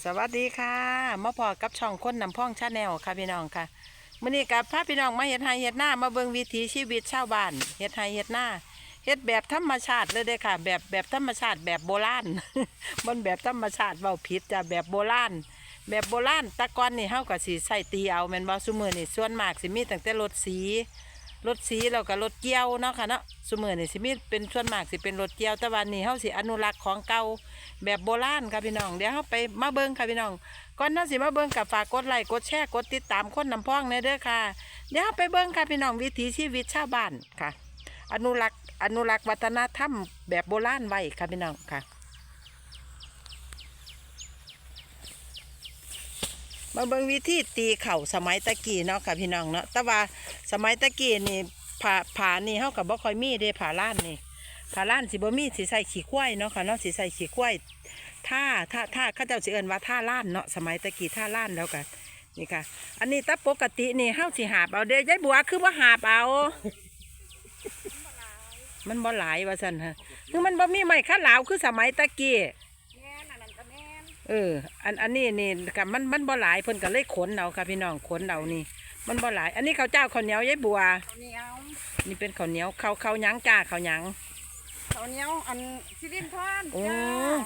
สวัสดีค่ะมาพอกับช่องคนนำพ่องชาแนลค่ะพี่น้องค่ะมื่อนี้กับพาพี่น้องมาเฮ็ดไห้เฮ็ดหน้ามาเบิ่งวิถีชีวิตชาวบ้านเฮ็ดไห้เฮ็ดหน้าเฮ็ดแบบธรรมชาติเลยเด้ค่ะ แบบแบบธรรมชาติแบบโบราณมันแบบธรรมชาติเว้าผิดจ้ะแบบโบราณแบบโบราณตะกอนนี่เฮาก็สิใส่ตีเอาแม่นบ่ซุมื้อนี่ส่วนมากสิมีตั้งแต่รถสี รถสีแล้วก็รถเกี่ยวเนาะค่ะเนาะซุมื้อนี่สิมีเป็นส่วนมากสิเป็นรถเกี่ยวแต่วันนี้เฮาสิอนุรักษ์ของเก่าแบบโบราณค่ะพี่น้องเดี๋ยวเฮาไปมาเบิ่งค่ะพี่น้องก่อนเฮาสิมาเบิ่งกับฝากกดไลค์กดแชร์กดติดตามคนนำพ้องในเด้อค่ะ เดี๋ยวเราไปเบิ่งค่ะพี่น้องวิถีชีวิตชาวบ้านค่ะ อนุรักษ์อนุรักษ์วัฒนธรรมแบบโบราณไว้ค่ะพี่น้องค่ะ มาเบิ่งวิธีตีเข่าสมัยตะกี้เนาะค่ะพี่น้องเนาะแต่ว่าสมัยตะกี้นี่ผ่าผานี่เฮากับบ่ค่อยมีเด้ผ่าล้านนี่ผ่าล้านสิบ่มีสิใส่ขี้ควายเนาะค่ะเนาะสิใส่ขี้ควายท่าท่าท่าเขาเจ้าสิเอิ้นว่าท่าล้านเนาะสมัยตะกี้ท่าล้านแล้วกันนี่ค่ะ อันนี้ถ้าปกตินี่เฮาสิหาบเอาเด้ยายบัวคือว่าหาบเอา มันบ่หลายว่าซั่นฮะคือมันบ่มีไม้คัดเหลาวคือสมัยตะกี้ แม่นอันนั้นก็แม่น เออ อันอันนี้นี่กับมันมันบ่หลายเพิ่นก็เลยขนเอาค่ะพี่น้องขนเอานี่ มันบ่หลาย อันนี้ข้าวเจ้าข้าวเหนียวยายบัว ข้าวเหนียวนี่เป็นข้าวเหนียวข้าวข้าวหยังจ้าข้าวหยังข้าวเหนียวอันซิลินทอนโอ้จ้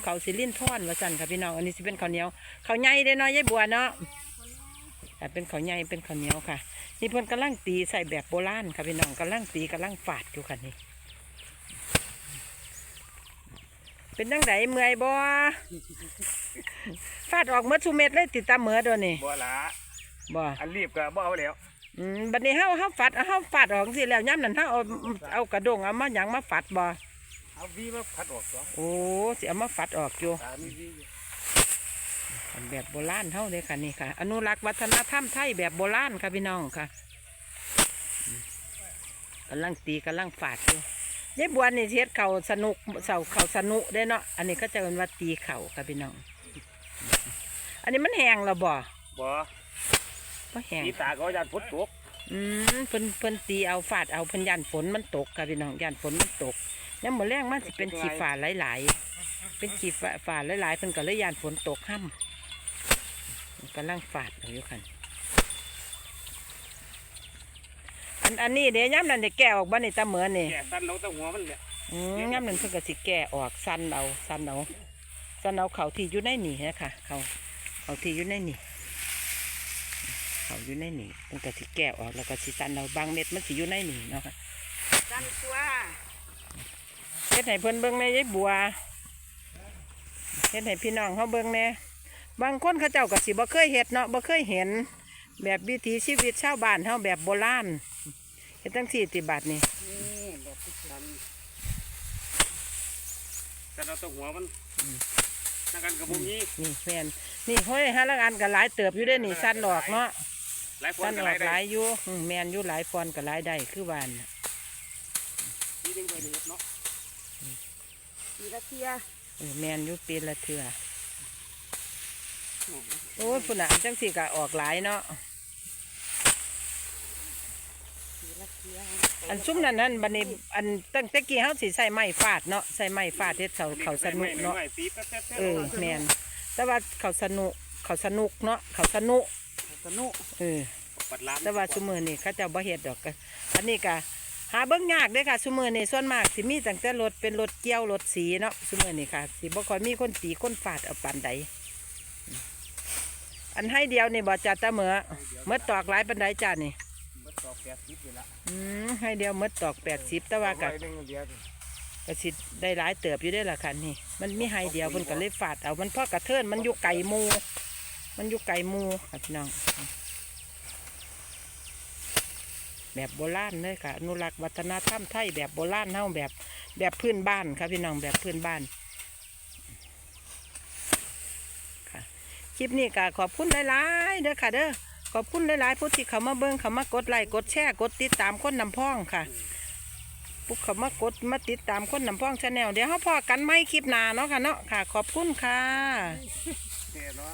าข้าวสิลิ้นทอนว่าซั่นค่ะพี่น้อง อันนี้สิเป็นข้าวเหนียวข้าวใหญ่เด้เนาะยายบัวเนาะแต่เป็นข้าวใหญ่เป็นข้าวเหนียวค่ะ นี่เพิ่นกำลังตีใส่แบบโบราณค่ะพี่น้องกำลังตีกำลังฝาดอยู่ค่ะนี่ เป็นจังไดเมื่อยบ่ฟาดออกเมื่อทุเม็ดเลยติดตามเหมือเด้วนี่บ่ละบ่อันรีบก็บ่เอาแล้วอืมบัดนี้เฮาเฮาฝัดเฮาฝัดออกสิแล้วย่ำนั้นเฮาเอาเอากระดงเอามาหยังมาฝัดบ่เอาวีมาพัดออกสองโอ้สิเอามาฝัดออกอยู่ตามีวีอยู่อันแบบโบราณเฮาเลยค่ะนี่ค่ะ อนุรักษ์วัฒนธรรมไทยแบบโบราณค่ะพี่น้องค่ะอืมกำลังตีกำลังฝาดอยู่ ยายบัวนี่เฮ็ดเขาสนุกเสาเขาสนุได้เนาะอันนี้ก็จะเป็นว่าตีเข่าค่ะพี่น้อง อันนี้มันแห้งแล้วบ่บ่บ่แห้งตีตาก็ยานฝนตกอืมเพิ่นเพิ่นตีเอาฟาดเอาเพิ่นยันฝนมันตกค่ะพี่น้องยันฝนมันตกยังมื้อแรงมันสิเป็นขีฟ้าหลายๆ เป็นขีฟ้าฟ้าหลายๆเพิ่นก็เลยยันฝนตกค่ำกำลังฟาดเอาอยู่คัน อันอันนี้เดี๋ยวย้ำนั่นเดี๋ยวแก้ออกบ้านในตาเหมือนนี่แก่สั้นเอาแต่หัวมันเนี่ยอืมย้ำนั่นเพิ่นก็สิแก้ออกสั้นเอาสั้นเอาสั้นเอาเขาที่อยู่ในนี่นะคะเขาเขาที่อยู่ในนี่เขาอยู่ในนี่เพิ่นก็สิแก้ออกแล้วก็สิสั้นเอาบางเม็ดมันสิอยู่ในนี่เนาะค่ะจันตัวเฮ็ดให้เพิ่นเบิ่งในยายบัวเฮ็ดให้พี่น้องเขาเบิ่งแหน่บางคนเขาเจ้าก็สิบ่เคยเฮ็ดเนาะบ่เคยเห็น แบบวิถีชีวิตชาวบ้านเฮาแบบโบราณเฮ็ดจังซี่ติบัดนี่นี่แบบที่สันสั้นเอาแต่หัวมันนักกันกับบุมีนี่แม่นนี่เฮ้ยหาลังอันก็หลายเติบอยู่เด้นี่สั้นออกเนาะหลายคนสั้นก็อหอลายกได้หลายอยู่อืมแม่นอยู่หลายฟอนก็หลายได้คือบ้านน่ะทีนึงไปเฮ็ดเนาะมีละเทียเออแม่นอยู่ปีละเทื่อ โอ้ยพุ่นน่ะจังซี่ก็ออกหลายเนาะมีละเทียอันซุ้มนั่นนั่นบันนี้อันตั้งแต่กี้เฮาสิใส่ไม้ฟาดเนาะใส่ไม้ฟาดเฮ็ดเสาเขาสนุกเนาะไม่ตีแป๊บๆๆเออแม่นแต่ว่าเขาสนุกเขาสนุกเนาะเขาสนุกสนุกเออปัดลามแต่ว่าซุมื้อนี่เขาเจ้าบ่เฮ็ดดอกก็อันนี้ก็หาเบิ่งยากเด้อค่ะซุมื้อนี่ส่วนมากสิมีตั้งแต่รถเป็นรถเกี่ยวรถสีเนาะซุมื้อนี่ค่ะสิบ่ค่อยมีคนตีคนฟาดเอาปานใดอืม อันให้เดียวนี่บ่จัดตาเหมือเมื่อตอกหลายปานใดจ้านี่มันตอกแปดสิบนี่ละอืมให้เดียวเมื่อตอก80แต่ว่าก็ร้อยหนึ่งเดียวก็สิได้หลายเติบอยู่ได้อละคันนี่มันมีไฮเดียวมันก็เลยฝาดเอามันพ่อกระเทินมันอยู่ไก่มู มันอยู่ไก่มูค่ะพี่น้อง แบบโบราณเลยค่ะอนุรักษ์วัฒนธรรมไทยแบบโบราณเฮาแบบแบบพื้นบ้านค่ะพี่น้องแบบพื้นบ้านค่ะ คลิปนี้ก็ขอบคุณหลายๆเด้อค่ะเด้อขอบคุณหลายๆผู้ที่เขามาเบิ้งเขามากดไลค์กดแชร์กดติดตามคนนำพ้องค่ะปุ๊กเขามากดมาติดตามคนนำพ้องชาแนลเดี๋ยวเขาพอกันไม่คลิปหนาเนาะค่ะเนาะค่ะ ขอบคุณค่ะ